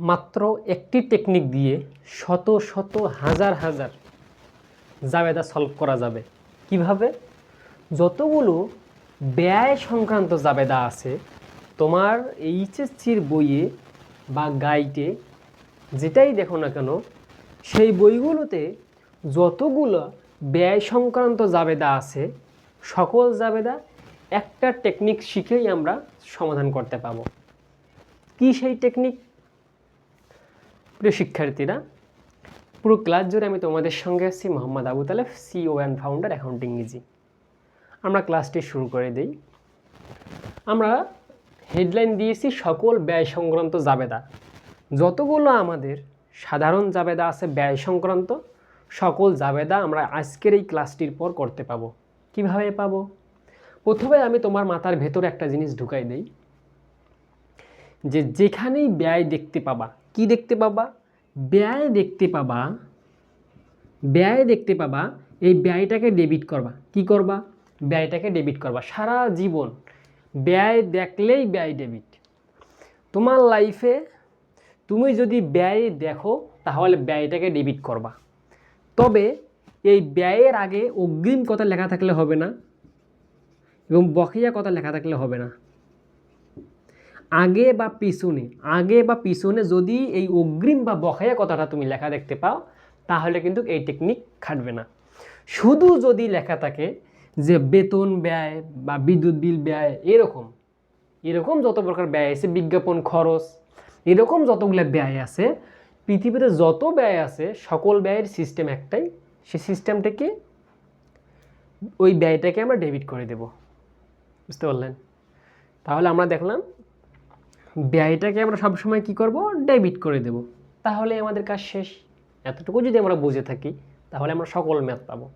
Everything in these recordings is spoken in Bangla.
মাত্র একটি টেকনিক দিয়ে শত শত হাজার হাজার জাবেদা সলভ করা যাবে। কীভাবে? যতগুলো ব্যয় সংক্রান্ত জাবেদা আছে, তোমার এইচএসসির বইয়ে বা গাইডে যেটাই দেখো না কেন, সেই বইগুলোতে যতগুলো ব্যয় সংক্রান্ত জাবেদা আছে, সকল জাবেদা একটা টেকনিক শিখেই আমরা সমাধান করতে পাবো। কি সেই টেকনিক প্রিয় শিক্ষার্থীরা, পুরো ক্লাস জুড়ে আমি তোমাদের সঙ্গে আছি Mohammad Abu Talef CEO and founder accounting easy আমরা ক্লাসটি শুরু করে দিই। আমরা হেডলাইন দিয়েছি, সকল ব্যয় সংক্রান্ত জাবেদা। যতগুলো আমাদের সাধারণ জাবেদা আছে, ব্যয় সংক্রান্ত, সকল জাবেদা আমরা আজকের এই ক্লাসটির পর করতে পাবো। কীভাবে পাবো? প্রথমে আমি তোমার মাথার ভেতরে একটা জিনিস ঢুকাই দেই, যে যেখানেই ব্যয় দেখতে পাবা কি দেখতে পাবা? ব্যয় দেখতে পাবা, ব্যয় দেখতে পাবা, এই ব্যয়টাকে ডেবিট করবা। কি করবা? ব্যয়টাকে ডেবিট করবা। সারা জীবন ব্যয় দেখলেই ব্যয় ডেবিট তোমার লাইফে তুমি যদি ব্যয় দেখো, তাহলে ব্যয়টাকে ডেবিট করবা। তবে এই ব্যয়ের আগে অগ্রিম কথা লেখা থাকলে হবে না এবং বকেয়া কথা লেখা থাকলে হবে না। আগে বা পিছনে, আগে বা পিছনে যদি এই অগ্রিম বা বকেয়া কথাটা তুমি লেখা দেখতে পাও, তাহলে কিন্তু এই টেকনিক খাটবে না। শুধু যদি লেখা থাকে যে বেতন ব্যয় বা বিদ্যুৎ বিল ব্যয়, এরকম এরকম যত প্রকার ব্যয় আছে, বিজ্ঞাপন খরচ, এরকম যতগুলো ব্যয় আছে, পৃথিবীতে যত ব্যয় আছে, সকল ব্যয়ের সিস্টেম একটাই, সেই সিস্টেমটাকে ওই ব্যয়টাকে আমরা ডেবিট করে দেব। বুঝতে পারলেন? তাহলে আমরা দেখলাম ব্যয়টাকে আমরা সবসময় কি করব? ডেবিট করে দেব। তাহলে আমাদের কাজ শেষ। এতটুকু যদি আমরা বুঝে থাকি, তাহলে আমরা সকল ম্যাথ পাবো।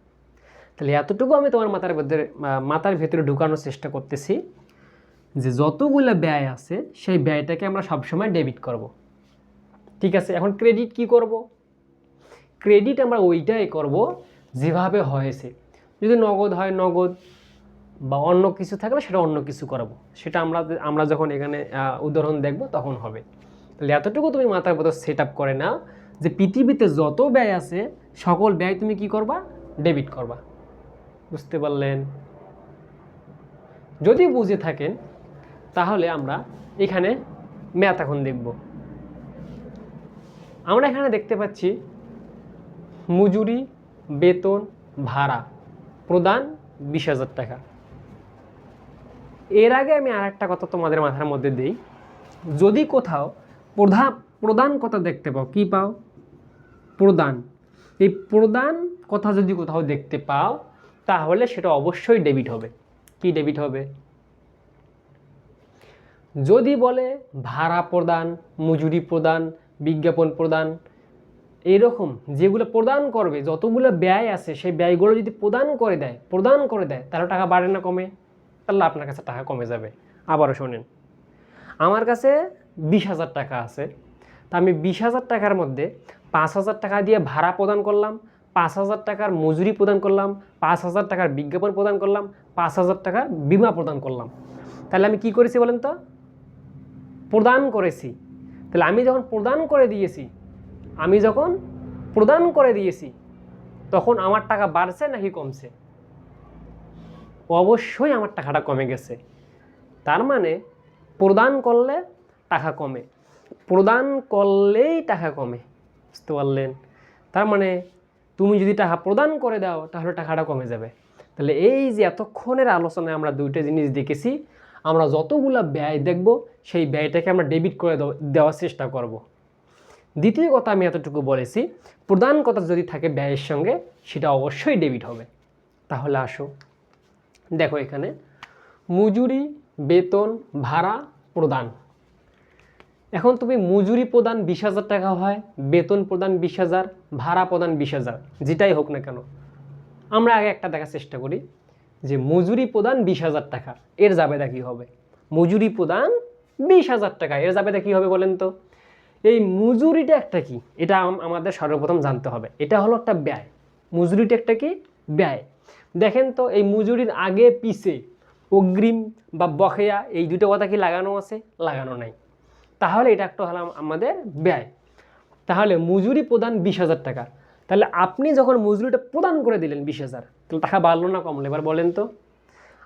তাহলে এতটুকু আমি তোমার মাথার ভেতরে মাথার ভেতরে ঢুকানোর চেষ্টা করতেছি যে যতগুলো ব্যয় আছে, সেই ব্যয়টাকে আমরা সবসময় ডেবিট করব। ঠিক আছে, এখন ক্রেডিট কি করব? ক্রেডিট আমরা ওইটাই করব যেভাবে হয়েছে। যদি নগদ হয়, নগদ। বা অন্য কিছু থাকলে সেটা অন্য কিছু করাবো। সেটা আমরা আমরা যখন এখানে উদাহরণ দেখব তখন হবে। তাহলে এতটুকু তুমি মাথার ভেতর সেট আপ করে নাও যে পৃথিবীতে যত ব্যয় আছে, সকল ব্যয় তুমি কি করবা? ডেবিট করবা। বুঝতে পারলেন? যদি বুঝে থাকেন, তাহলে আমরা এখানে ম্যাথ এখন দেখব। আমরা এখানে দেখতে পাচ্ছি মজুরি, বেতন, ভাড়া প্রদান বিশ হাজার টাকা। এর আগে আমি আর একটা কথা তোমাদের মাথার মধ্যে দিই। যদি কোথাও প্রধান প্রদান কথা দেখতে পাও, কি পাও? প্রদান এই প্রদান কথা যদি কোথাও দেখতে পাও, তাহলে সেটা অবশ্যই ডেবিট হবে। কি ডেবিট হবে? যদি বলে ভাড়া প্রদান মজুরি প্রদান বিজ্ঞাপন প্রদান এরকম যেগুলো প্রদান করবে, যতগুলো ব্যয় আছে, সেই ব্যয়গুলো যদি প্রদান করে দেয়, প্রদান করে দেয়, তাহলে টাকা বাড়ে না কমে? তাহলে আপনার কাছে টাকা কমে যাবে। আবারও শোনেন, আমার কাছে বিশ হাজার টাকা আছে। তা আমি বিশ হাজার টাকার মধ্যে পাঁচ হাজার টাকা দিয়ে ভাড়া প্রদান করলাম, পাঁচ হাজার টাকার মজুরি প্রদান করলাম, পাঁচ হাজার টাকার বিজ্ঞাপন প্রদান করলাম, পাঁচ হাজার টাকার বিমা প্রদান করলাম। তাহলে আমি কি করেছি বলেন তো? প্রদান করেছি। তাহলে আমি যখন প্রদান করে দিয়েছি, আমি যখন প্রদান করে দিয়েছি, তখন আমার টাকা বাড়ছে নাকি কমছে? অবশ্যই আমার টাকাটা কমে গেছে। তার মানে প্রদান করলে টাকা কমে। প্রদান করলেই টাকা কমে। বুঝতে পারলেন? তার মানে তুমি যদি টাকা প্রদান করে দাও, তাহলে টাকাটা কমে যাবে। তাহলে এই যে এতক্ষণের আলোচনায় আমরা দুইটা জিনিস দেখেছি, আমরা যতগুলা ব্যয় দেখব, সেই ব্যয়টাকে আমরা ডেবিট করে দেওয়া- দেওয়ার চেষ্টা করব। দ্বিতীয় কথা আমি এতটুকু বলেছি, প্রদান কথা যদি থাকে ব্যয়ের সঙ্গে, সেটা অবশ্যই ডেবিট হবে। তাহলে আসো। দেখো এখানে। মজুরি, বেতন, ভাড়া, প্রদান। এখন তুমি মজুরি প্রদান বিশ হাজার টাকা হয়, বেতন প্রদান বিশ হাজার, ভাড়া প্রদান বিশ হাজার, যেটাই হোক না কেন। আমরা আগে একটা দেখার চেষ্টা করি যে মজুরি প্রদান বিশ হাজার টাকা, এর জাবেদা কী হবে? মজুরি প্রদান বিশ হাজার টাকা, এর জাবেদা কী হবে বলেন তো? এই মজুরিটা একটা কি? এটা আমাদের সর্বপ্রথম জানতে হবে। এটা হলো একটা ব্যয়। মজুরিটা একটা কি? ব্যয়। দেখেন তো, এই মজুরির আগে পিছে অগ্রিম বা বকেয়া এই দুটো কথা কি লাগানো আছে? লাগানো নাই। তাহলে এটা একটা হলো আমাদের ব্যয়। তাহলে মজুরি প্রদান বিশ হাজার টাকা। তাহলে আপনি যখন মজুরিটা প্রদান করে দিলেন বিশ হাজার, তাহলে টাকা বাড়লো না কমলো? এবার বলেন তো,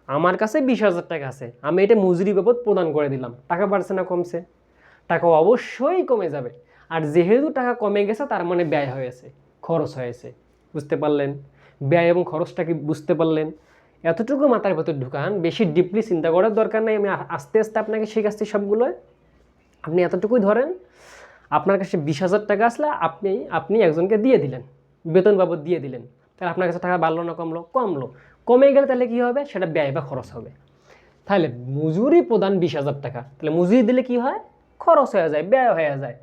আমার কাছে বিশ হাজার টাকা আছে, আমি এটা মজুরি বাবদ প্রদান করে দিলাম, টাকা বাড়ছে না কমছে? টাকা অবশ্যই কমে যাবে। আর যেহেতু টাকা কমে গেছে, তার মানে ব্যয় হয়েছে, খরচ হয়েছে। বুঝতে পারলেন? ব্যয় এবং খরচটা কি বুঝতে পারলেন? এতটুকু মাথার ভেতর ঢুকান, বেশি ডিপলি চিন্তা করার দরকার নেই, আমি আস্তে আস্তে আপনাকে শেখাচ্ছি সবগুলো। আপনি এতটুকুই ধরেন, আপনার কাছে বিশ হাজার টাকা আসলে আপনি আপনি একজনকে দিয়ে দিলেন বেতন বাবদ দিয়ে দিলেন। তাহলে আপনার কাছে টাকা বাড়লো না, কমলো? কমলো। কমে গেলে তাহলে কী হবে? সেটা ব্যয় বা খরচ হবে। তাহলে মজুরি প্রদান বিশ হাজার টাকা। তাহলে মজুরি দিলে কি হয়? খরচ হয়ে যায়, ব্যয় হয়ে যায়।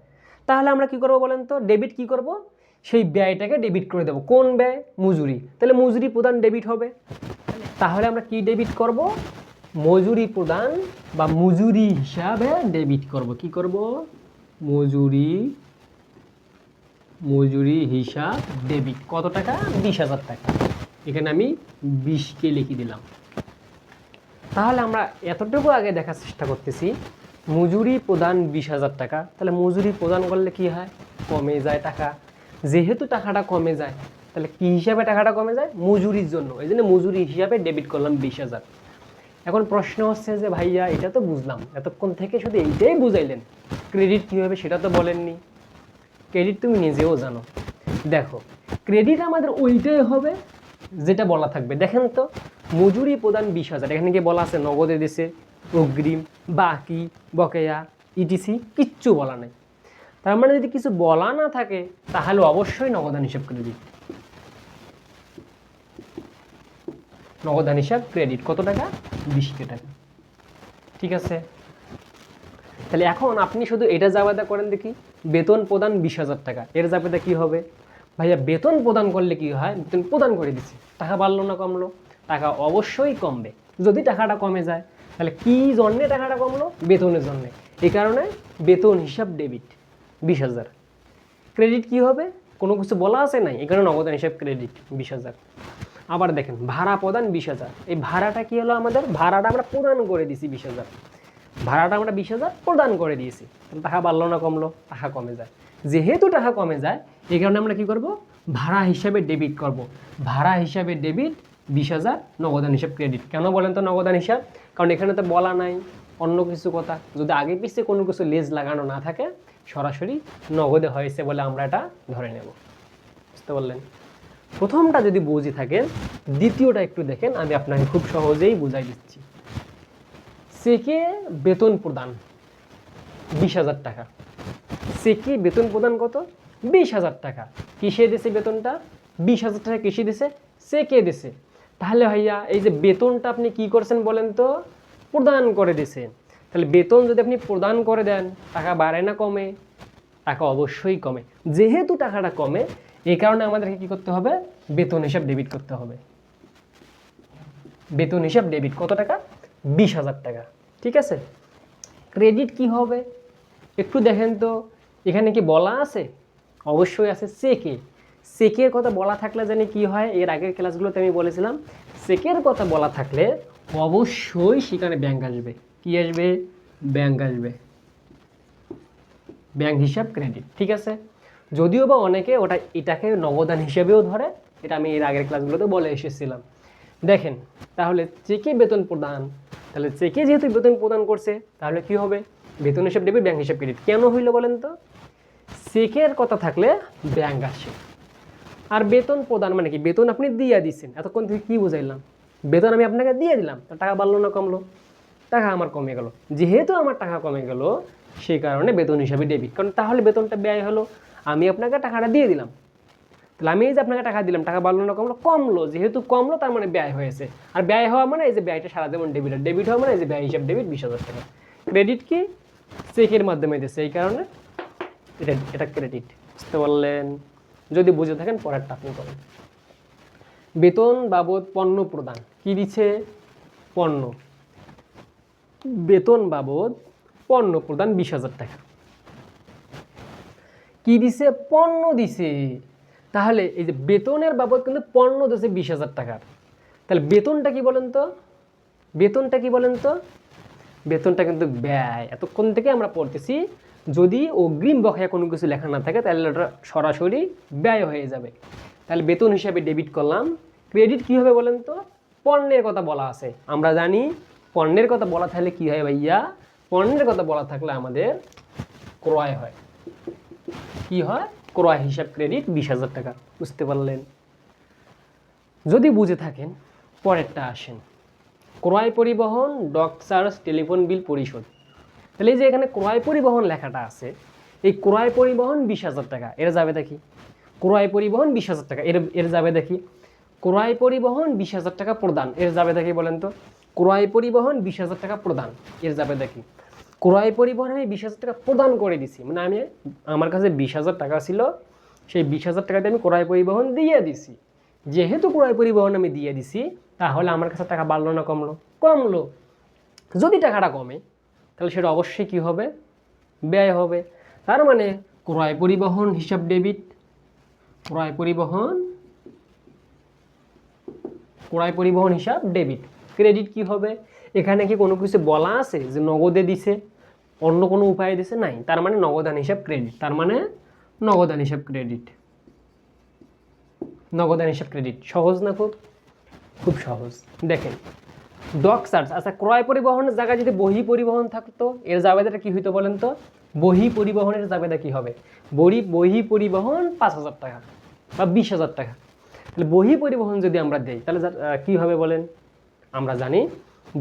তাহলে আমরা কি করব বলেন তো? ডেবিট কি করব? সেই ব্যয়টাকে ডেবিট করে দেবো। কোন ব্যয়? মজুরি। তাহলে মজুরি প্রদান ডেবিট হবে। তাহলে আমরা কি ডেবিট করব? মজুরি প্রদান বা মজুরি হিসাবে ডেবিট করব। কি করব? মজুরি মজুরি হিসাব ডেবিট কত টাকা? বিশ হাজার টাকা। এখানে আমি বিশকে লিখে দিলাম। তাহলে আমরা এতটুকু আগে দেখার চেষ্টা করতেছি। মজুরি প্রদান বিশ হাজার টাকা। তাহলে মজুরি প্রদান করলে কি হয়? কমে যায় টাকা। যেহেতু টাকাটা কমে যায়, তাহলে কি হিসাবে টাকাটা কমে যায়? মজুরির জন্য। এই জন্য মজুরি হিসাবে ডেবিট করলাম বিশ হাজার। এখন প্রশ্ন হচ্ছে যে, ভাইয়া, এটা তো বুঝলাম। এতক্ষণ থেকে শুধু এইটাই বুঝাইলেন। ক্রেডিট কী হবে সেটা তো বলেননি। ক্রেডিট তুমি নিজেও জানো। দেখো ক্রেডিট আমাদের ওইটাই হবে, যেটা বলা থাকবে। দেখেন তো, মজুরি প্রদান বিশ হাজার। এখানে কি বলা আছে, নগদে দিছে, অগ্রিম, বাকি, বকেয়া ইটিসি কিচ্ছু বলা নাই। তার মানে যদি কিছু বলা না থাকে, তাহলে অবশ্যই নগদান হিসাব ক্রেডিট নগদান হিসাব ক্রেডিট কত টাকা? বিশ কে টাকা। ঠিক আছে? তাহলে এখন আপনি শুধু এটা জাবেদা করেন দেখি, বেতন প্রদান বিশ হাজার টাকা। এর জাবেদা কি হবে? ভাইয়া, বেতন প্রদান করলে কি হয়? বেতন প্রদান করে দিচ্ছি টাকা বাড়লো না কমলো? টাকা অবশ্যই কমবে। যদি টাকাটা কমে যায়, তাহলে কি জন্যে টাকাটা কমলো? বেতনের জন্যে। এই কারণে বেতন হিসাব ডেবিট বিশ হাজার। ক্রেডিট কি হবে? কোনো কিছু বলা আছে নাই? এখানে নগদান হিসাব ক্রেডিট বিশ হাজার। আবার দেখেন, ভাড়া প্রদান বিশ হাজার। এই ভাড়াটা কি হলো আমাদের? ভাড়াটা আমরা প্রদান করে দিছি বিশ হাজার। ভাড়াটা আমরা বিশ হাজার প্রদান করে দিয়েছি। টাকা বাড়লো না কমলো? টাকা কমে যায়। যেহেতু টাকা কমে যায়, এই কারণে আমরা কি করব? ভাড়া হিসাবে ডেবিট করব। ভাড়া হিসাবে ডেবিট বিশ হাজার নগদান হিসাব ক্রেডিট কেন বলেন তো নগদান হিসাব? কারণ এখানে তো বলা নাই। অন্য কিছু কথা। যদি আগে পিছিয়ে কোনো কিছু লেজ লাগানো না থাকে সরাসরি নগদে হয়েছে বলে আমরা এটা ধরে নেব। বুঝতে পারলেন? প্রথমটা যদি বুঝে থাকেন, দ্বিতীয়টা একটু দেখেন, আমি আপনাকে খুব সহজেই বুঝাই দিচ্ছি। চেকে বেতন প্রদান, বিশ হাজার টাকা। চেকে বেতন প্রদান কত? বিশ হাজার টাকা। কিসে দিছে বেতনটা? বিশ হাজার টাকা কিসে দিছে? চেকে দিছে। তাহলে ভাইয়া, এই যে বেতনটা আপনি কি করছেন বলেন তো? প্রদান করে দিছে তাহলে বেতন যদি আপনি প্রদান করে দেন, টাকা বাড়ে না কমে? টাকা অবশ্যই কমে। যেহেতু টাকাটা কমে, এই কারণে আমাদেরকে কি করতে হবে? বেতন হিসাব ডেবিট করতে হবে। বেতন হিসাব ডেবিট কত টাকা? বিশ হাজার টাকা। ঠিক আছে? ক্রেডিট কি হবে? একটু দেখেন তো, এখানে কি বলা আছে? অবশ্যই আছে চেকে চেকের কথা বলা থাকলে জানি কি হয়? এর আগের ক্লাসগুলোতে আমি বলেছিলাম চেকের কথা বলা থাকলে অবশ্যই সেখানে ব্যাংক আসবে। কি আসবে? ব্যাংক আসবে। ব্যাংক হিসাব ক্রেডিট ঠিক আছে? যদিও বা অনেকে ওটা, এটাকে নগদান হিসেবেও ধরে, এটা আমি এর আগের ক্লাসগুলোতে বলে এসেছিলাম। দেখেন, তাহলে চেকে বেতন প্রদান? তাহলে চেকে যেহেতু বেতন প্রদান করছে, তাহলে কি হবে? বেতন হিসাব ডেবিট ব্যাংক হিসাব ক্রেডিট কেন হইল বলেন তো? চেকের কথা থাকলে ব্যাংক আসে। আর বেতন প্রদান মানে কি? বেতন আপনি দিয়ে দিচ্ছেন এতক্ষণ থেকে কি বুঝাইলাম? বেতন আমি আপনাকে দিয়ে দিলাম টাকা বাড়লো না, কমলো। টাকা আমার কমে গেল। যেহেতু আমার টাকা কমে গেল, সেই কারণে বেতন হিসাবে ডেবিট কারণ তাহলে বেতনটা ব্যয় হলো। আমি আপনাকে টাকাটা দিয়ে দিলাম। তাহলে আমি এই যে আপনাকে টাকা দিলাম, টাকা বাড়লো না কমলো কমলো। যেহেতু কমলো, তার মানে ব্যয় হয়েছে। আর ব্যয় হওয়া মানে এই যে ব্যয়টা সারা দেবেন ডেবিট আর ডেবিট হওয়া মানে এই যে ব্যয় হিসাব ডেবিট বিশ হাজার টাকা। ক্রেডিট কি? চেকের মাধ্যমে দিচ্ছে এই কারণে এটা এটা ক্রেডিট বুঝতে পারলেন? যদি বুঝে থাকেন, পরেরটা আপনি করেন। বেতন বাবদ পণ্য প্রদান। কি দিচ্ছে? পণ্য। বেতন বাবদ পণ্য প্রদান বিশ হাজার টাকা। কি দিছে? পণ্য দিছে। তাহলে এই যে বেতনের বাবদ কিন্তু পণ্য দিছে বিশ হাজার টাকার। তাহলে বেতনটা কি বলেন তো? বেতনটা কি বলেন তো? বেতনটা কিন্তু ব্যয়। এতক্ষণ থেকে আমরা পড়তেছি, যদি অগ্রিম বকেয়া কোনো কিছু লেখা না থাকে, তাহলে ওটা সরাসরি ব্যয় হয়ে যাবে। তাহলে বেতন হিসাবে ডেবিট করলাম। ক্রেডিট কী হবে বলেন তো? পণ্যের কথা বলা আছে। আমরা জানি পণ্যের কথা বলা থাকলে কী হয় ভাইয়া? পণ্যের কথা বলা থাকলে আমাদের ক্রয় হয়। কি হয়? ক্রয় হিসাব ক্রেডিট বিশ হাজার টাকা, বুঝতে পারলেন? যদি বুঝে থাকেন, পরেরটা আসেন। ক্রয় পরিবহন ডক চার্জ টেলিফোন বিল পরিশোধ। তাহলে এই যে এখানে ক্রয় পরিবহন লেখাটা আছে, এই ক্রয় পরিবহন বিশ হাজার টাকা, এর যাবে দেখি। ক্রয় পরিবহন বিশ হাজার টাকা, এর এর যাবে দেখি। ক্রয় পরিবহন বিশ হাজার টাকা প্রদান, এর যাবে দেখি বলেন তো। ক্রয় পরিবহন বিশ হাজার টাকা প্রদান। এর যাবে দেখি। ক্রয় পরিবহন আমি বিশ হাজার টাকা প্রদান করে দিছি। মানে আমি আমার কাছে বিশ হাজার টাকা ছিল, সেই বিশ হাজার টাকাতে আমি ক্রয় পরিবহন দিয়ে দিছি। যেহেতু ক্রয় পরিবহন আমি দিয়ে দিছি, তাহলে আমার কাছে টাকা বাড়লো না, কমলো? কমলো। যদি টাকাটা কমে, তাহলে সেটা অবশ্যই কী হবে? ব্যয় হবে। তার মানে ক্রয় পরিবহন হিসাব ডেবিট, ক্রয় পরিবহন ক্রয় পরিবহন হিসাব ডেবিট। ক্রেডিট কি হবে? এখানে কি কোনো কিছু বলা আছে যে নগদে দিছে? অন্য কোনো উপায়ে দিছে? নাই। তার মানে নগদান হিসাব ক্রেডিট তার মানে নগদান হিসাব ক্রেডিট নগদান হিসাব ক্রেডিট সহজ না খুব? খুব সহজ। দেখেন ডক চার্জ আচ্ছা ক্রয় পরিবহনের জায়গায় যদি বহি পরিবহন থাকতো, এর জাবেদাটা কি হইতো বলেন তো? বহি পরিবহনের জাবেদা কি হবে? বহি বহি পরিবহন পাঁচ হাজার টাকা বা বিশ হাজার টাকা। তাহলে বহি পরিবহন যদি আমরা দেই, তাহলে কি হবে বলেন? আমরা জানি,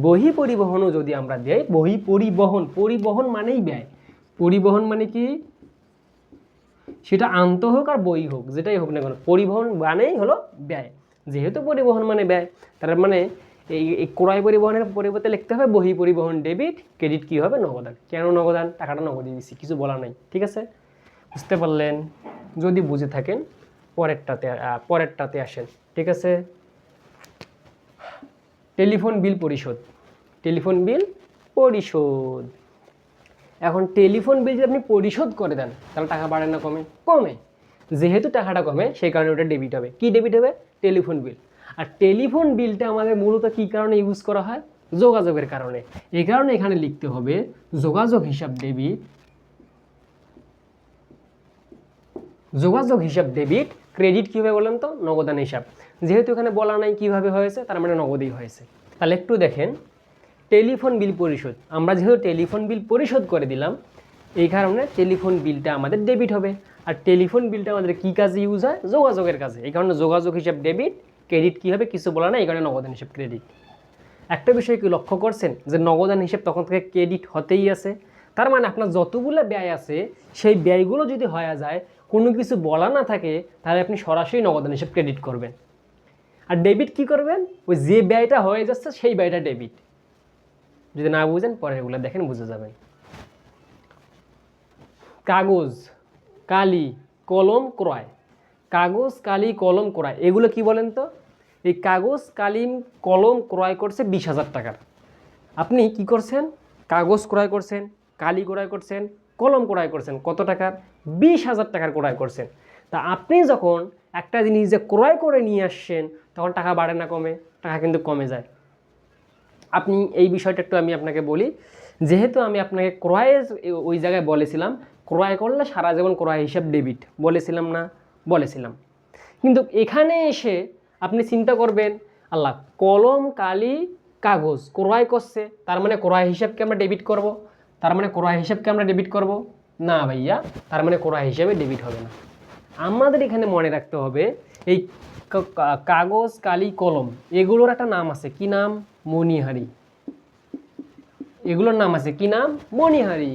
বহি পরিবহনও যদি আমরা দেই, বহি পরিবহন পরিবহন মানেই ব্যয়। পরিবহন মানে কি? সেটা আন্ত হোক আর বই হোক, যেটাই হোক না কেন, পরিবহন মানেই হলো ব্যয়। যেহেতু পরিবহন মানে ব্যয়, তার মানে এই ক্রয় পরিবহনের পরিবর্তে লিখতে হবে বহি পরিবহন, ডেবিট, ক্রেডিট কী হবে? নগদান। কেন নগদান? টাকাটা নগদে দিচ্ছি কিছু বলা নাই, ঠিক আছে? বুঝতে পারলেন? যদি বুঝে থাকেন, পরেরটাতে পরেরটাতে আসেন, ঠিক আছে? টেলিফোন বিল পরিশোধ। টেলিফোন বিল পরিশোধ। এখন টেলিফোন বিল যদি আপনি পরিশোধ করে দেন, তাহলে টাকা বাড়ে না কমে? কমে। যেহেতু টাকাটা কমে, সেই কারণে ওটা ডেবিট হবে। কি ডেবিট হবে? Telephone bill. আর টেলিফোন বিলটা আমাদের মূলত কী কারণে ইউজ করা হয়? যোগাযোগের কারণে। এই কারণে এখানে লিখতে হবে, যোগাযোগ হিসাব ডেবিট যোগাযোগ হিসাব ডেবিট ক্রেডিট কীভাবে বলেন তো? নগদান হিসাব। যেহেতু এখানে বলা নাই কীভাবে হয়েছে, তার মানে নগদেই হয়েছে। তাহলে একটু দেখেন, টেলিফোন বিল পরিশোধ। আমরা যেহেতু টেলিফোন বিল পরিশোধ করে দিলাম, এই কারণে টেলিফোন বিলটা আমাদের ডেবিট হবে। আর টেলিফোন বিলটা আমাদের কী কাজে ইউজ হয়? যোগাযোগের কাজে। এই কারণে যোগাযোগ হিসাব ডেবিট, ক্রেডিট কী হবে কিছু বলা না এই কারণে নগদান হিসাব ক্রেডিট। একটা বিষয় কি লক্ষ্য করছেন? যে নগদান হিসেব তখন থেকে ক্রেডিট হতেই আছে। তার মানে আপনার যতগুলো ব্যয় আছে, সেই ব্যয়গুলো যদি হয়ে যায়, কোনো কিছু বলা না থাকে, তাহলে আপনি সরাসরি নগদান হিসেব ক্রেডিট করবেন। আর ডেবিট কি করবেন? ওই যে ব্যয়টা হয়ে যাচ্ছে, সেই ব্যয়টা ডেবিট যদি না বুঝেন পরে এগুলো দেখেন, বুঝে যাবেন। কাগজ, কালি, কলম, ক্রয়। কাগজ, কালি, কলম, ক্রয়। এগুলো কি বলেন তো? এই কাগজ কালিম কলম ক্রয় করছে বিশ হাজার টাকার। আপনি কি করছেন? কাগজ ক্রয় করছেন, কালি ক্রয় করছেন, কলম ক্রয় করছেন। কত টাকার? বিশ হাজার টাকার ক্রয় করছেন। তা আপনি যখন একটা জিনিস যে ক্রয় করে নিয়ে আসছেন, তখন টাকা বাড়ে না কমে, টাকা কিন্তু কমে যায়। আপনি এই বিষয়টা একটু আমি আপনাকে বলি, যেহেতু আমি আপনাকে ক্রয়ের ওই জায়গায় বলেছিলাম, ক্রয় করলে সারা জীবন ক্রয় হিসাব ডেবিট বলেছিলাম না? বলেছিলাম। কিন্তু এখানে এসে আপনি চিন্তা করবেন, আল্লাহ কলম, কালি, কাগজ ক্রয় করছে, তার মানে ক্রয় হিসাবকে আমরা ডেবিট করব? তার মানে ক্রয় হিসাবকে আমরা ডেবিট করব? না ভাইয়া, তার মানে ক্রয় হিসাবে ডেবিট হবে না। আমাদের এখানে মনে রাখতে হবে, এই কাগজ, কালি, কলম, এগুলোর একটা নাম আছে। কি নাম? মণিহারি। এগুলোর নাম আছে। কি নাম? মণিহারি।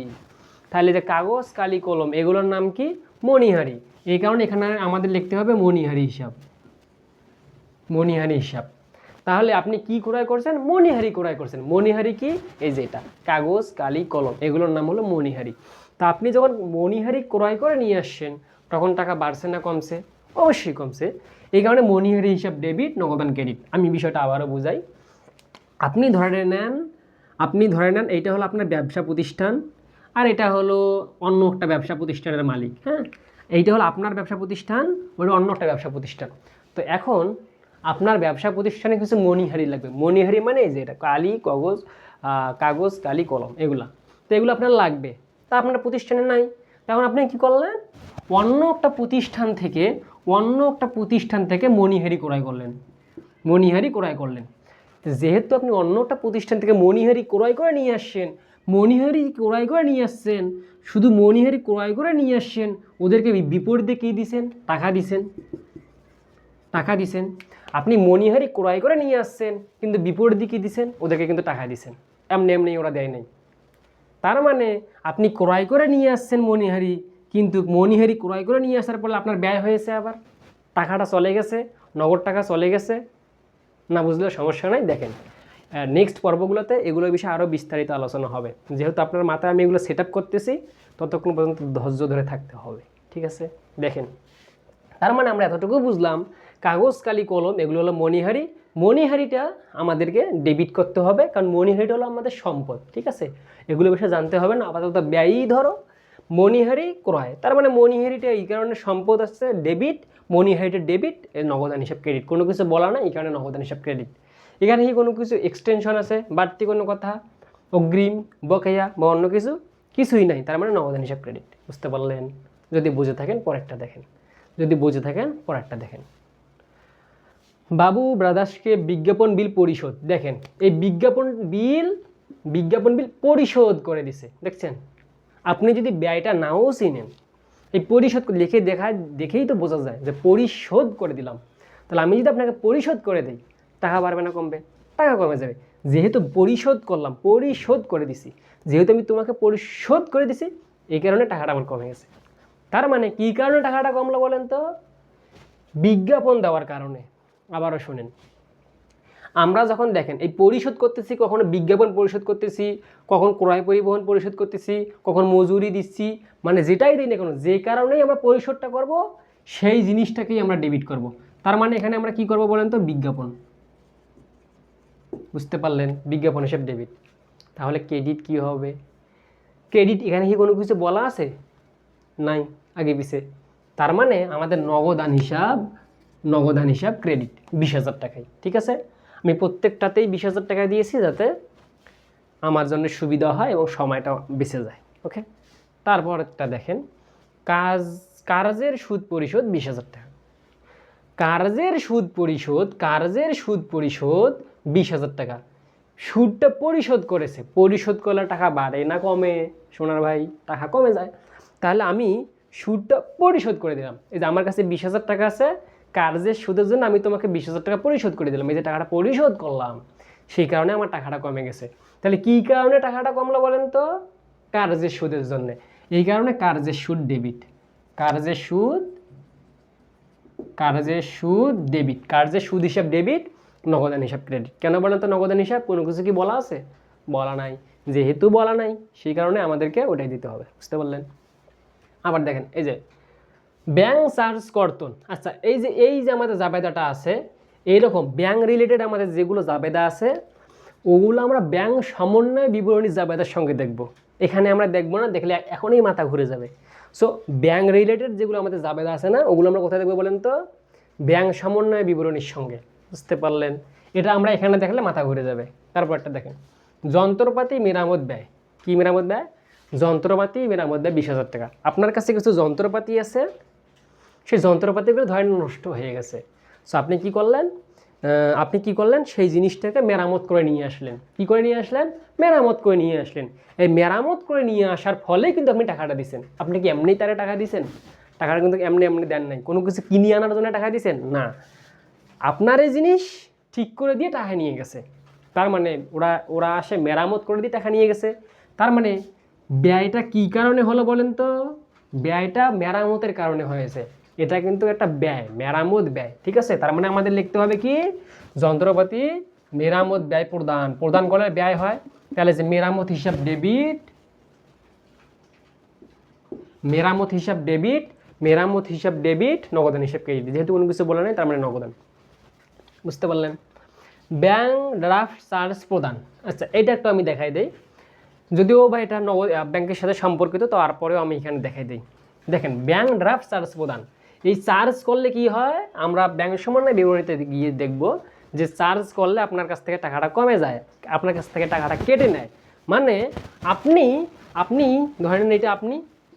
তাহলে যে কাগজ, কালি, কলম, এগুলোর নাম কি? মণিহারি। এই কারণে এখানে আমাদের লিখতে হবে মণিহারি হিসাব। মণিহারি হিসাব। তাহলে আপনি কি ক্রয় করছেন? মণিহারি ক্রয় করছেন। মণিহারি কি? এই যে এটা। কাগজ, কালি, কলম, এগুলোর নাম হলো মণিহারি। তা আপনি যখন মণিহারি ক্রয় করে নিয়ে আসছেন তখন টাকা বাড়ছে না কমছে? অবশ্যই কমছে। এই কারণে মণিহারি হিসাব ডেবিট নগদান ক্রেডিট আমি বিষয়টা আবারও বুঝাই। আপনি ধরে নেন, আপনি ধরে নেন, এইটা হলো আপনার ব্যবসা প্রতিষ্ঠান, আর এটা হলো অন্য একটা ব্যবসা প্রতিষ্ঠানের মালিক হ্যাঁ? এইটা হলো আপনার ব্যবসা প্রতিষ্ঠান, ওটা অন্য একটা ব্যবসা প্রতিষ্ঠান। তো এখন আপনার ব্যবসা প্রতিষ্ঠানে কিছু মণিহারি লাগবে। মণিহারি মানে এই যে এটা কালি, কাগজ কাগজ, কালি, কলম, এগুলা। তো এগুলো আপনার লাগবে। তা আপনার প্রতিষ্ঠানে নাই। তখন আপনি কি করলেন? অন্য একটা প্রতিষ্ঠান থেকে, অন্য একটা প্রতিষ্ঠান থেকে মণিহারি ক্রয় করলেন। মণিহারি ক্রয় করলেন। যেহেতু আপনি অন্য একটা প্রতিষ্ঠান থেকে মণিহারি ক্রয় করে নিয়ে আসছেন, মণিহারি ক্রয় করে নিয়ে আসছেন, শুধু মণিহারি ক্রয় করে নিয়ে আসছেন, ওদেরকে বিপরীতে কী দিছেন? টাকা দিছেন। টাকা দিছেন। আপনি মণিহারি ক্রয় করে নিয়ে আসছেন, কিন্তু বিপরীতে কী দিছেন? ওদেরকে কিন্তু টাকা দিছেন। এমনি এমনি ওরা দেয় নাই। তার মানে আপনি ক্রয় করে নিয়ে আসছেন মণিহারি কিন্তু মণিহারি ক্রয় করে নিয়ে আসার পরে আপনার ব্যয় হয়েছে আবার। টাকাটা চলে গেছে, নগদ টাকা চলে গেছে। না বুঝলে সমস্যা নাই, দেখেন। নেক্সট পর্বগুলোতে এগুলোর বিষয়ে আরও বিস্তারিত আলোচনা হবে। যেহেতু আপনার মাথায় আমি এগুলো সেট করতেছি, ততক্ষণ পর্যন্ত ধৈর্য ধরে থাকতে হবে, ঠিক আছে? দেখেন। তার মানে আমরা এতটুকু বুঝলাম, কাগজ, কালি, কলম, এগুলো হলো মণিহারি মণিহারিটা আমাদেরকে ডেবিট করতে হবে, কারণ মণিহারিটা হলো আমাদের সম্পদ, ঠিক আছে? এগুলো বিষয়ে জানতে হবে না, আপাতত ব্যয়ই ধরো। মণিহারি ক্রয়, তার মানে মণিহারিটা এই কারণে সম্পদ আসছে ডেবিট মণিহারিটা ডেবিট নগদান হিসাব ক্রেডিট কোনো কিছু বলা না এই কারণে নগদান হিসাব ক্রেডিট এখানে কি কোনো কিছু এক্সটেনশন আছে, বাড়তি কোনো কথা? অগ্রিম, বকেয়া বা অন্য কিছু? কিছুই নাই, তার মানে নগদান হিসাব ক্রেডিট বুঝতে পারলেন? যদি বুঝে থাকেন, পরেরটা দেখেন। যদি বুঝে থাকেন, পরেরটা দেখেন। বাবু ব্রাদার্সকে বিজ্ঞাপন বিল পরিশোধ। দেখেন, এই বিজ্ঞাপন বিল বিজ্ঞাপন বিল পরিশোধ করে দিছে। দেখছেন? আপনি যদি ব্যয়টা নাও চিনেন, এই পরিশোধ লিখে দেখা দেখেই তো বোঝা যায় যে পরিশোধ করে দিলাম। তাহলে আমি যদি আপনাকে পরিশোধ করে দিই, টাকা বাড়বে না কমবে? টাকা কমে যাবে। যেহেতু পরিশোধ করলাম, পরিশোধ করে দিছি। যেহেতু আমি তোমাকে পরিশোধ করে দিছি, এই কারণে টাকাটা আমার কমে গেছে। তার মানে কী কারণে টাকাটা কমলো বলেন তো? বিজ্ঞাপন দেওয়ার কারণে। আবারও শোনেন। আমরা যখন দেখেন, এই পরিশোধ করতেছি, কখনো বিজ্ঞাপন পরিশোধ করতেছি, কখন ক্রয় পরিবহন পরিশোধ করতেছি, কখন মজুরি দিচ্ছি মানে যেটাই দিই না কেন, যে কারণেই আমরা পরিশোধটা করব, সেই জিনিসটাকেই আমরা ডেবিট করব। তার মানে এখানে আমরা কি করব বলেন তো? বিজ্ঞাপন। বুঝতে পারলেন? বিজ্ঞাপন হিসেব ডেবিট তাহলে ক্রেডিট কি হবে? ক্রেডিট এখানে কি কোনো কিছু বলা আছে? নাই, আগে পিছে। তার মানে আমাদের নগদান হিসাব নগদান হিসাব ক্রেডিট বিশ হাজার টাকায় ঠিক আছে? আমি প্রত্যেকটাতেই বিশ হাজার টাকা দিয়েছি যাতে আমার জন্য সুবিধা হয় এবং সময়টা বেঁচে যায় ওকে তারপরটা দেখেন, কাজ, কার্যের সুদ পরিশোধ বিশ হাজার টাকা। কার্যের সুদ পরিশোধ, কার্যের সুদ পরিশোধ বিশ হাজার টাকা। সুদটা পরিশোধ করেছে। পরিশোধ করলে টাকা বাড়ে না কমে? সোনার ভাই, টাকা কমে যায়। তাহলে আমি সুদটা পরিশোধ করে দিলাম। এই যে আমার কাছে বিশ হাজার টাকা আছে কার্যের সুদের জন্য আমি তোমাকে বিশ হাজার টাকা পরিশোধ করে দিলাম, এই যে টাকাটা পরিশোধ করলাম, সেই কারণে আমার টাকাটা কমে গেছে। তাহলে কী কারণে টাকাটা কমলো বলেন তো? কার্যের সুদের জন্য। এই কারণে কার্যের সুদ ডেবিট কার্যের সুদ? কার্যের সুদ ডেবিট কার্যের সুদ হিসাব ডেবিট নগদান হিসাব ক্রেডিট কেন বলেন তো নগদান হিসাব? কোনো কিছু কি বলা আছে? বলা নাই। যেহেতু বলা নাই, সেই কারণে আমাদেরকে ওটাই দিতে হবে। বুঝতে পারলেন? আবার দেখেন, এই যে ব্যাংক চার্জ কর্তন। আচ্ছা এই যে এই যে আমাদের জাবেদাটা আছে, এইরকম ব্যাংক রিলেটেড আমাদের যেগুলো জাবেদা আছে, ওগুলো আমরা ব্যাংক সমন্বয় বিবরণী জাবেদার সঙ্গে দেখব। এখানে আমরা দেখব না, দেখলে এখনই মাথা ঘুরে যাবে। সো ব্যাংক রিলেটেড যেগুলো আমাদের জাবেদা আছে না, ওগুলো আমরা কোথায় দেখব বলেন তো? ব্যাংক সমন্বয় বিবরণীর সঙ্গে। বুঝতে পারলেন? এটা আমরা এখানে দেখলে মাথা ঘুরে যাবে। তারপরটা দেখেন। যন্ত্রপাতি মেরামত ব্যয়। কী মেরামত ব্যয়? যন্ত্রপাতি মেরামত ব্যয় বিশ হাজার টাকা। আপনার কাছে কিছু যন্ত্রপাতি আছে? সেই যন্ত্রপাতিগুলো ধরেন নষ্ট হয়ে গেছে। সো আপনি কি করলেন? আপনি কি করলেন? সেই জিনিসটাকে মেরামত করে নিয়ে আসলেন। কি করে নিয়ে আসলেন? মেরামত করে নিয়ে আসলেন। এই মেরামত করে নিয়ে আসার ফলেই কিন্তু আপনি টাকাটা দিছেন। আপনি কি এমনি তারা টাকা দিছেন? টাকাটা কিন্তু এমনি এমনি দেন নাই। কোনো কিছু কিনে আনার জন্য টাকা দিছেন? না। আপনার এই জিনিস ঠিক করে দিয়ে টাকা নিয়ে গেছে। তার মানে ওরা ওরা আসে মেরামত করে দিয়ে টাকা নিয়ে গেছে। তার মানে ব্যয়টা কি কারণে হলো বলেন তো? ব্যয়টা মেরামতের কারণে হয়েছে। এটা কিন্তু একটা ব্যয়, মেরামত ব্যয়, ঠিক আছে? তার মানে আমাদের লিখতে হবে কি? যন্ত্রপাতি মেরামত ব্যয় প্রদান। প্রদান করলে ব্যয় হয়। তাহলে যে মেরামত হিসাব ডেবিট, মেরামত হিসাব ডেবিট, মেরামত হিসাব ডেবিট নগদান হিসাব ক্রেডিট। যেহেতু কোনো কিছু বলে নাই, তার মানে নগদান বুঝতে পারলেন? ব্যাংক ড্রাফট চার্জ প্রদান। আচ্ছা এটা একটু আমি দেখাই দিই। যদিও বা এটা নগদ ব্যাংকের সাথে সম্পর্কিত, তারপরেও আমি এখানে দেখাই দিই। দেখেন, ব্যাংক ড্রাফট চার্জ প্রদান। এই চার্জ করলে কি হয়? আমরা ব্যাংক সমন্বয় বিবরণীতে গিয়ে দেখব যে চার্জ করলে আপনার কাছ থেকে টাকাটা কমে যায়, আপনার কাছ থেকে টাকাটা কেটে নেয়। মানে আপনি আপনি ধরেন এটা আপনি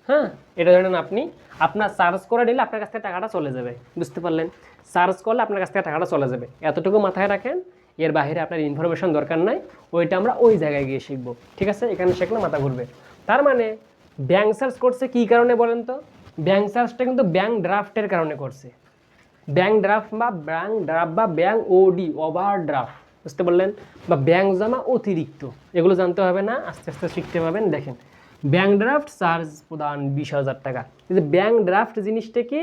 হ্যাঁ? এটা ধরেন আপনি, আপনার চার্জ করে নিলে আপনার কাছ থেকে টাকাটা চলে যাবে, বুঝতে পারলেন? চার্জ করলে আপনার কাছ থেকে টাকাটা চলে যাবে। এতটুকু মাথায় রাখেন, এর বাইরে আপনার ইনফরমেশন দরকার নাই, ওইটা আমরা ওই জায়গায় গিয়ে শিখব, ঠিক আছে? এখানে শিখলে মাথা ঘুরবে। তার মানে ব্যাংক চার্জ করছে কী কারণে বলেন তো? ব্যাংক চার্জটা কিন্তু ব্যাংক ড্রাফটের কারণে করছে। ব্যাংক ড্রাফট বা ব্যাংক ড্রাফট বা ব্যাংক ওডি ওভার ড্রাফট, বুঝতে পারলেন? বা ব্যাংক জমা অতিরিক্ত, এগুলো জানতে হবে না, আস্তে আস্তে শিখতে পাবেন দেখেন, ব্যাংক ড্রাফট চার্জ প্রদান বিশ হাজার টাকা। যে ব্যাংক ড্রাফট জিনিসটা কি?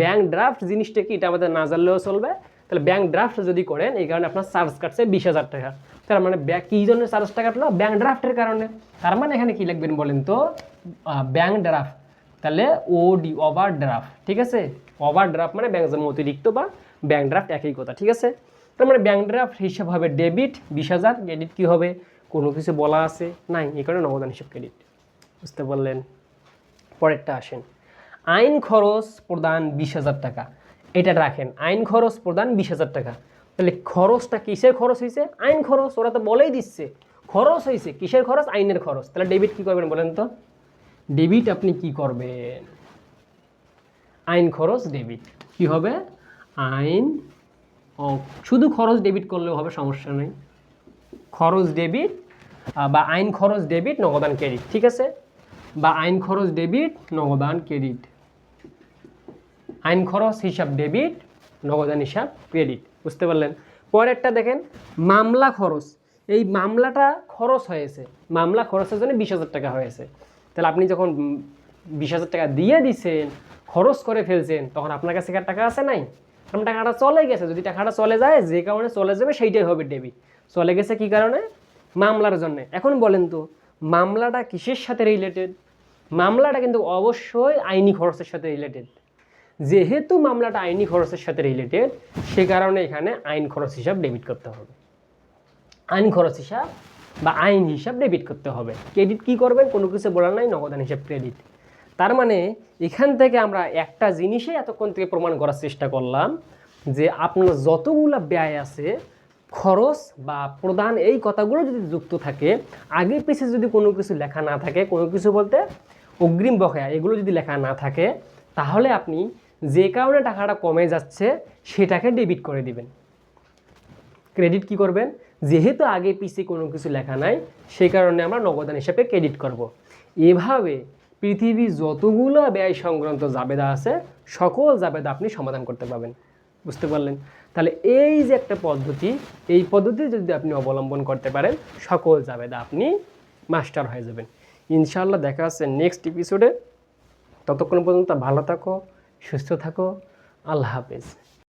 ব্যাংক ড্রাফট জিনিসটা কি? এটা আমাদের না জানলেও চলবে। তাহলে ব্যাংক ড্রাফট যদি করেন, এই কারণে আপনার চার্জ কাটছে বিশ হাজার টাকা। তার মানে কী জন্য চার্জটা কাটলো? ব্যাংক ড্রাফটের কারণে। তার মানে এখানে কী লিখবেন বলেন তো? Bank draft. তাহলে ওডি ওভার ড্রাফট ঠিক আছে? ওভার ড্রাফট মানে ব্যাংক জমা অতিরিক্ত বা ব্যাংক ড্রাফট একই কথা, ঠিক আছে? তার মানে ব্যাংক ড্রাফট হিসাব হবে ডেবিট বিশ হাজার ক্রেডিট কী হবে? কোনো কিছু বলা আছে? নাই, এই কারণে নগদান হিসাব ক্রেডিট বুঝতে পারলেন? পরেরটা আসেন। আইন খরচ প্রদান বিশ হাজার টাকা, এটা রাখেন। আইন খরচ প্রদান বিশ হাজার টাকা। তাহলে খরচটা কিসের খরচ হয়েছে? আইন খরচ, ওরা তো বলেই দিচ্ছে। খরচ হয়েছে, কিসের খরচ? আইনের খরচ। তাহলে ডেবিট কী করবেন বলেন তো? ডেবিট আপনি কি করবেন? আইন খরচ ডেবিট কি হবে? আইন ও শুধু খরচ ডেবিট করলেও হবে, সমস্যা নেই। খরচ ডেবিট বা আইন খরচ ডেবিট নগদান ক্রেডিট ঠিক আছে? বা আইন খরচ ডেবিট নগদান ক্রেডিট আইন খরচ, হিসাব ডেবিট নগদান হিসাব ক্রেডিট বুঝতে পারলেন? পরেরটা দেখেন, মামলা খরচ। এই মামলাটা খরচ হয়েছে। মামলা খরচের জন্য বিশ হাজার টাকা হয়েছে। তাহলে আপনি যখন বিশ হাজার টাকা দিয়ে দিছেন, খরচ করে ফেলছেন, তখন আপনার কাছে টাকা আছে নাই? কারণ টাকাটা চলে গেছে, যদি টাকাটা চলে যায়, যে কারণে চলে যাবে, সেইটাই হবে ডেবিট চলে গেছে কি কারণে? মামলার জন্য। এখন বলেন তো, মামলাটা কিসের সাথে রিলেটেড মামলাটা কিন্তু অবশ্যই আইনি খরচের সাথে রিলেটেড যেহেতু মামলাটা আইনি খরচের সাথে রিলেটেড সে কারণে এখানে আইন খরচ হিসাব ডেবিট করতে হবে। আইন খরচ হিসাব বা আইন হিসাব ডেবিট করতে হবে। ক্রেডিট কি করবেন? কোনো কিছু বলার নাই নগদান হিসাব ক্রেডিট তার মানে এখান থেকে আমরা একটা জিনিসে এতক্ষণ থেকে প্রমাণ করার চেষ্টা করলাম যে আপনার যতগুলো ব্যয় আছে, খরচ বা প্রদান, এই কথাগুলো যদি যুক্ত থাকে, আগে পিছে যদি কোনো কিছু লেখা না থাকে, কোনো কিছু বলতে অগ্রিম বকেয়া, এগুলো যদি লেখা না থাকে, তাহলে আপনি যে কারণে টাকাটা কমে যাচ্ছে, সেটাকে ডেবিট করে দিবেন। ক্রেডিট কি করবেন? যেহেতু আগে পিছিয়ে কোনো কিছু লেখা নাই সে কারণে আমরা নগদান হিসেবে ক্রেডিট করব। এভাবে পৃথিবীর যতগুলো ব্যয় সংক্রান্ত জাবেদা আছে, সকল জাবেদা আপনি সমাধান করতে পারবেন। বুঝতে পারলেন? তাহলে এই যে একটা পদ্ধতি, এই পদ্ধতি যদি আপনি অবলম্বন করতে পারেন, সকল জাবেদা আপনি মাস্টার হয়ে যাবেন। ইনশাআল্লাহ দেখা হচ্ছে নেক্সট এপিসোডে ততক্ষণ পর্যন্ত ভালো থাকো, সুস্থ থাকো। আল্লাহ হাফেজ।